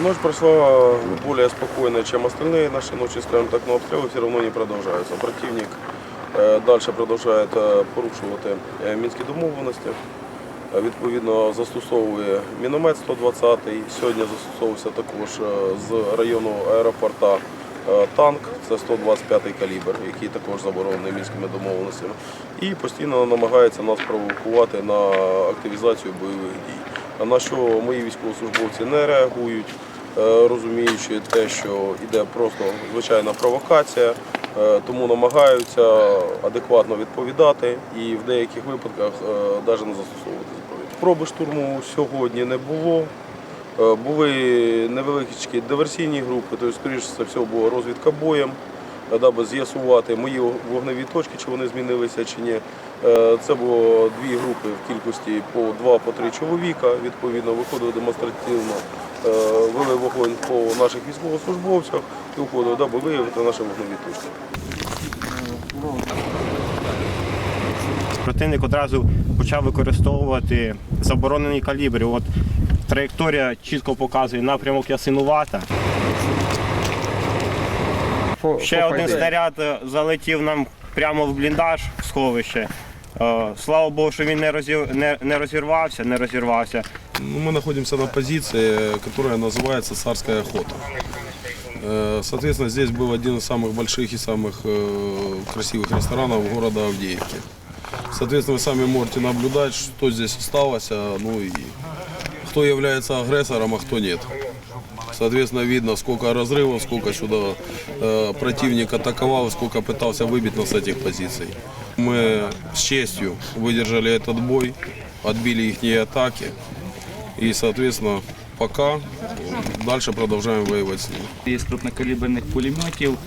Ночь прошла более спокойно, чем остальные наши ночи, скажем так, но обстрелы все равно не продолжаются. Противник е, далі продовжує е, порушувати е, мінські домовленості. Відповідно, застосовує міномет 120 Сьогодні застосовувався також е, з району аеропорта е, танк, це 125 калібр, який також заборонений мінськими домовленостями. І постійно намагається нас провокувати на активізацію бойових дій. На що мої військовослужбовці не реагують, розуміючи те, що йде просто звичайна провокація, е, тому намагаються адекватно відповідати і в деяких випадках навіть не застосовувати зброю. Проби штурму сьогодні не було. Е, Були невеличкі диверсійні групи, тобто, скоріше за всього, була розвідка боєм, е, даби з'ясувати мої вогневі точки, чи вони змінилися чи ні. Е, Це було дві групи в кількості по два по чоловіка. Відповідно, виходили демонстративно, е, вели вогонь по наших військовослужбовцях і виходили, даби виявити наші вогневі точки. Противник одразу почав використовувати заборонені калібри. От траєкторія чітко показує напрямок Ясинувата. Ще один снаряд е, залетів нам прямо в бліндаж в сховище. Е, Слава Богу, що він не, розір... не, не розірвався, не розірвався. Ну, Мы находимся на позиции, которая называется «Царская охота». Э, Соответственно, здесь был один из самых больших и самых э, красивых ресторанов города Авдеевки. Соответственно, вы сами можете наблюдать, что здесь осталось, а, ну и кто является агрессором, а кто нет. Соответственно, видно, сколько разрывов, сколько сюда э, противник атаковал, сколько пытался выбить нас с этих позиций. Мы с честью выдержали этот бой, отбили их атаки. И, соответственно, пока дальше продолжаем воевать с ними. із крупнокаліберних пулеметів,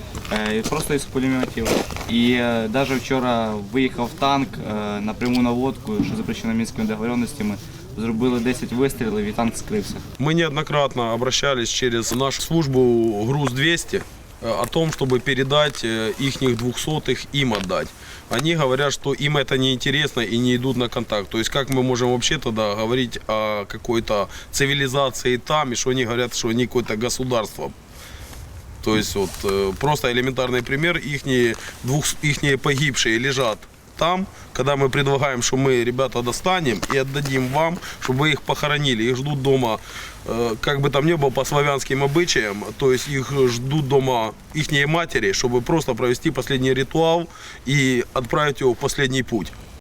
і просто із пулеметів. І навіть вчора виїхав танк е, на пряму наводку, що запрещено мінськими договоренностями. Зробили 10 вистрілів і танк скрився. Мы неоднократно обращались через нашу службу «Груз-200» э, о том, чтобы передать э, ихних двухсотых им отдать. Они говорят, что им это не интересно и не идут на контакт. То есть как мы можем вообще тогда говорить о какой-то цивилизации там, и что они говорят, что они какое-то государство то есть вот э, просто элементарный пример, ихние, двух, ихние погибшие лежат там, когда мы предлагаем, что мы ребята достанем и отдадим вам, чтобы вы их похоронили. Их ждут дома, э, как бы там ни было, по славянским обычаям, то есть их ждут дома ихние матери, чтобы просто провести последний ритуал и отправить его в последний путь.